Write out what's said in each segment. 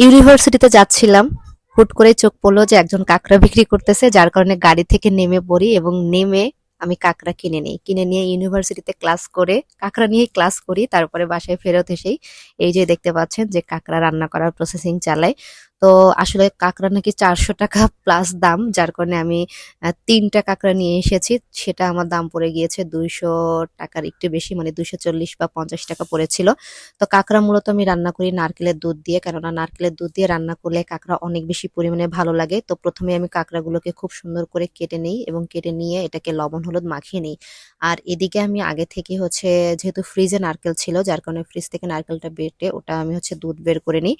ইউনিভার্সিটিতে যাচ্ছিলাম, হুট করে চোখ পড়ল যে একজন কাঁকড়া বিক্রি করতেছে, যার কারণে গাড়ি থেকে নেমে পড়ি এবং নেমে আমি কাঁকড়া কিনে নিই। কিনে নিয়ে ইউনিভার্সিটিতে ক্লাস করে, কাঁকড়া নিয়েই ক্লাস করি, তারপরে বাসায় ফেরত এসেই এই যে দেখতে পাচ্ছেন যে কাঁকড়া রান্না করার প্রসেসিং চালাই তো আসলে কাঁকড়া নাকি চারশো টাকা প্লাস দাম, যার কারণে আমি তিনটা কাঁকড়া নিয়ে এসেছি। সেটা আমার দাম পড়ে গিয়েছে দুইশো টাকার একটু বেশি মানে দুইশো চল্লিশ বা পঞ্চাশ টাকা পড়েছিল। তো কাঁকড়া মূলত আমি রান্না করি নারকেলের দুধ দিয়ে, কেননা নারকেলের দুধ দিয়ে রান্না করলে কাঁকড়া অনেক বেশি পরিমাণে ভালো লাগে। তো প্রথমে আমি কাঁকড়াগুলোকে খুব সুন্দর করে কেটে নিই এবং কেটে নিয়ে এটাকে লবণ হলুদ মাখিয়ে নিই। আর এদিকে আমি আগে থেকে হচ্ছে যেহেতু ফ্রিজে নারকেল ছিল, যার কারণে ফ্রিজ থেকে নারকেলটা বেটে ওটা আমি হচ্ছে দুধ বের করে নিই।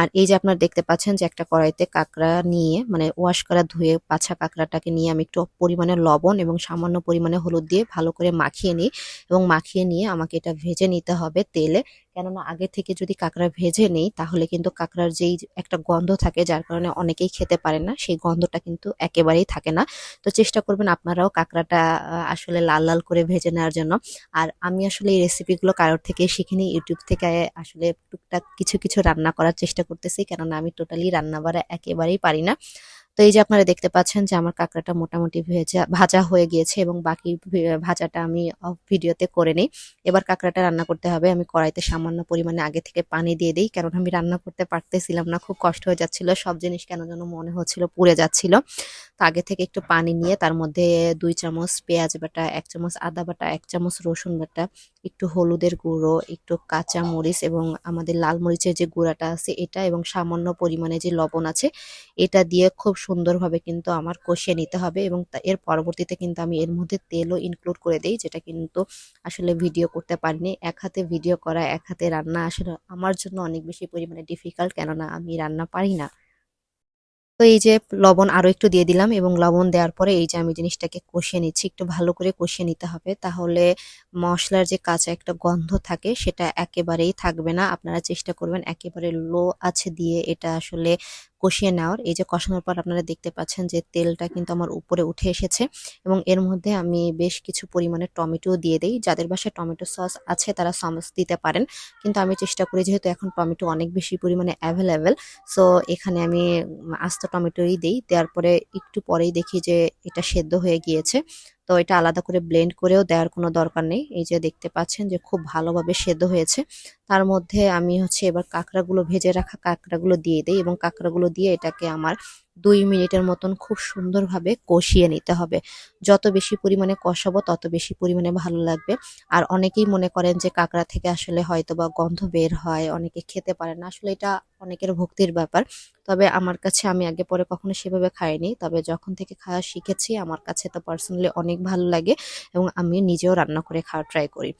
আর এই যে আপনার দেখতে পাচ্ছেন যে একটা কড়াইতে কাঁকড়া নিয়ে মানে ওয়াশ করা, ধুয়ে পাছা কাঁকড়াটাকে নিয়ে আমি একটু পরিমাণে লবণ এবং সামান্য পরিমাণে হলুদ দিয়ে ভালো করে মাখিয়ে নিই এবং মাখিয়ে নিয়ে আমাকে এটা ভেজে নিতে হবে তেলে। কেননা আগে থেকে যদি কাঁকড়া ভেজে নেই, তাহলে কিন্তু কাঁকড়ার যেই একটা গন্ধ থাকে, যার কারণে অনেকেই খেতে পারে না, সেই গন্ধটা কিন্তু একেবারেই থাকে না। তো চেষ্টা করবেন আপনারাও কাঁকড়াটা আসলে লাল লাল করে ভেজে নেওয়ার জন্য। আর আমি আসলে এই রেসিপিগুলো কারোর থেকে শিখিনি ইউটিউব থেকে আসলে টুকটাক কিছু কিছু রান্না করার চেষ্টা করতেছি, কেননা আমি টোটালি রান্না বাড়া একেবারেই পারি না। তো এই যে আপনারা দেখতে পাচ্ছেন যে আমার কাঁকড়াটা মোটামুটি ভেজা, ভাজা হয়ে গিয়েছে এবং বাকি ভাজাটা আমি ভিডিওতে করে নিই। এবার কাঁকড়াটা রান্না করতে হবে। আমি কড়াইতে সামান্য পরিমাণে আগে থেকে পানি দিয়ে দিই, কারণ আমি রান্না করতে পারতেছিলাম না। খুব কষ্ট হয়ে যাচ্ছিল। সব জিনিস কেন যেন মনে হচ্ছিল পুড়ে যাচ্ছিল। তো আগে থেকে একটু পানি নিয়ে তার মধ্যে দুই চামচ পেঁয়াজ বাটা, এক চামচ আদা বাটা, এক চামচ রসুন বাটা একটু হলুদের গুঁড়ো, একটু কাঁচা মরিচ এবং আমাদের লাল মরিচের যে গুঁড়াটা আছে এটা এবং সামান্য পরিমাণে যে লবণ আছে, এটা দিয়ে খুব সুন্দরভাবে কিন্তু আমার কষিয়ে নিতে হবে এবং এর পরবর্তীতে কিন্তু আমি এর মধ্যে তেলও ইনক্লুড করে দিই, যেটা কিন্তু আসলে ভিডিও করতে পারিনি। এক হাতে ভিডিও করা, এক হাতে রান্না আসলে আমার জন্য অনেক বেশি পরিমাণে ডিফিকাল্ট কেননা আমি রান্না পারি না। তো এই যে লবণ আরও একটু দিয়ে দিলাম এবং লবণ দেওয়ার পরে এই যে আমি জিনিসটাকে কষিয়ে নিচ্ছি, একটু ভালো করে কষিয়ে নিতে হবে। তাহলে মশলার যে কাঁচা একটা গন্ধ থাকে সেটা একেবারেই থাকবে না। আপনারা চেষ্টা করবেন একেবারে লো আছে দিয়ে এটা আসলে কষিয়ে নেওয়ার, এই যে কষানোর পর আপনারা দেখতে পাচ্ছেন যে তেলটা কিন্তু আমার উপরে উঠে এসেছে এবং এর মধ্যে আমি বেশ কিছু পরিমাণে টমেটো দিয়ে দেই। যাদের বাসায় টমেটো সস আছে তারা সস দিতে পারেন। কিন্তু আমি চেষ্টা করি যেহেতু এখন টমেটো অনেক বেশি পরিমাণে অ্যাভেলেবেল সো এখানে আমি আস্ত টমেটোই দিই। দেওয়ার পরে একটু পরেই দেখি যে এটা সেদ্ধ হয়ে গিয়েছে। তো এটা আলাদা করে ব্লেন্ড করেও দেওয়ার কোনো দরকার নেই। এই যে দেখতে পাচ্ছেন যে খুব ভালোভাবে সেদ্ধ হয়েছে। তার মধ্যে আমি হচ্ছে এবার কাঁকড়াগুলো ভেজে রাখা কাঁকড়াগুলো দিয়ে দিই এবং কাঁকড়াগুলো দিয়ে এটাকে আমার দুই মিনিটের মতন খুব সুন্দরভাবে কষিয়ে নিতে হবে। যত বেশি পরিমাণে কষাবো, তত বেশি পরিমাণে ভালো লাগবে। আর অনেকেই মনে করেন যে কাঁকড়া থেকে আসলে হয়তো বা গন্ধ বের হয়, অনেকে খেতে পারে না। আসলে এটা অনেকের ভক্তির ব্যাপার। তবে আমার কাছে আমি আগে পরে কখনো সেভাবে খাইনি। তবে যখন থেকে খাওয়া শিখেছি, আমার কাছে তো পার্সোনালি অনেক ভালো লাগে এবং আমি নিজেও রান্না করে খাওয়া ট্রাই করি।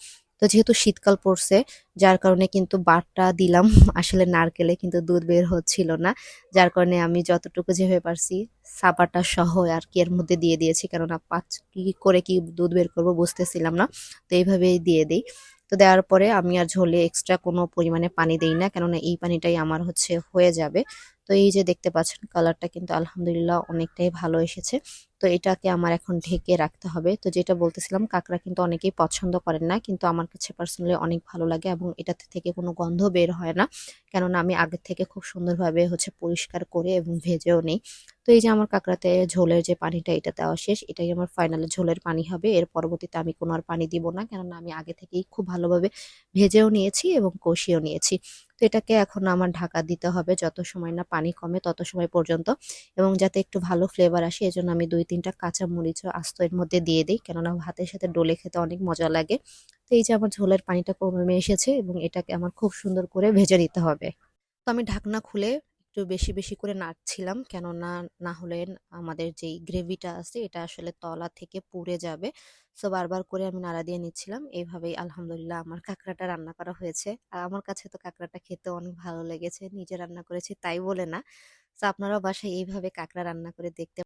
তো যেহেতু শীতকাল পড়ছে, যার কারণে কিন্তু বাটটা দিলাম। আসলে নারকেলে কিন্তু দুধ বের হচ্ছিল না, যার কারণে আমি যতটুকু যেভাবে পারছি সাবাটা সহ আর কি এর মধ্যে দিয়ে দিয়েছি, কেননা পাঁচ কি করে কি দুধ বের করব বুঝতেছিলাম না, তো এইভাবেই দিয়ে দিই। তো দেওয়ার পরে আমি আর ঝোলে এক্সট্রা কোনো পরিমাণে পানি দেই না, কেননা এই পানিটাই আমার হচ্ছে হয়ে যাবে। তো এই যে দেখতে পাচ্ছেন কালারটা কিন্তু আলহামদুলিল্লাহ অনেকটাই ভালো এসেছে। তো এটাকে আমার এখন ঢেকে রাখতে হবে। তো যেটা বলতেছিলাম, কাঁকড়া কিন্তু অনেকেই পছন্দ করেন না, কিন্তু আমার কাছে পার্সোনালি অনেক ভালো লাগে এবং এটাতে থেকে কোনো গন্ধ বের হয় না। কেননা আমি আগের থেকে খুব সুন্দরভাবে হচ্ছে পরিষ্কার করে এবং ভেজেও নিই। তো এই যে আমার কাঁকড়াতে ঝোলের যে পানিটা, এটা দেওয়া শেষ। এটাই আমার ফাইনাল ঝোলের পানি হবে। এর পরবর্তীতে আমি কোনো আর পানি দিব না, কেননা আমি আগে থেকেই খুব ভালোভাবে ভেজেও নিয়েছি এবং কষিয়েও নিয়েছি। তো এটাকে এখন আমার ঢাকা দিতে হবে। যত সময় না পানি কমে তত সময় পর্যন্ত। এবং যাতে একটু ভালো ফ্লেভার আসে, এজন্য আমি দুই তিনটা কাঁচা মরিচও আস্ত এর মধ্যে দিয়ে দিই। কেননা ভাতের সাথে ডোলে খেতে অনেক মজা লাগে। তো এই যে আমার ঝোলের পানিটা কমে এসেছে এবং এটাকে আমার খুব সুন্দর করে ভেজে নিতে হবে। তো আমি ঢাকনা খুলে একটু বেশি বেশি করে নাড়ছিলাম। কেননা না হলে আমাদের যেই গ্রেভিটা আছে, এটা আসলে তলা থেকে পুড়ে যাবে। সো বারবার করে আমি নাড়া দিয়ে নিচ্ছিলাম। এইভাবেই আলহামদুলিল্লাহ আমার কাঁকড়াটা রান্না করা হয়েছে। আর আমার কাছে তো কাঁকড়াটা খেতে অনেক ভালো লেগেছে। নিজে রান্না করেছি তাই বলে না। তো আপনারাও বাসায় এইভাবে কাঁকড়া রান্না করে দেখতে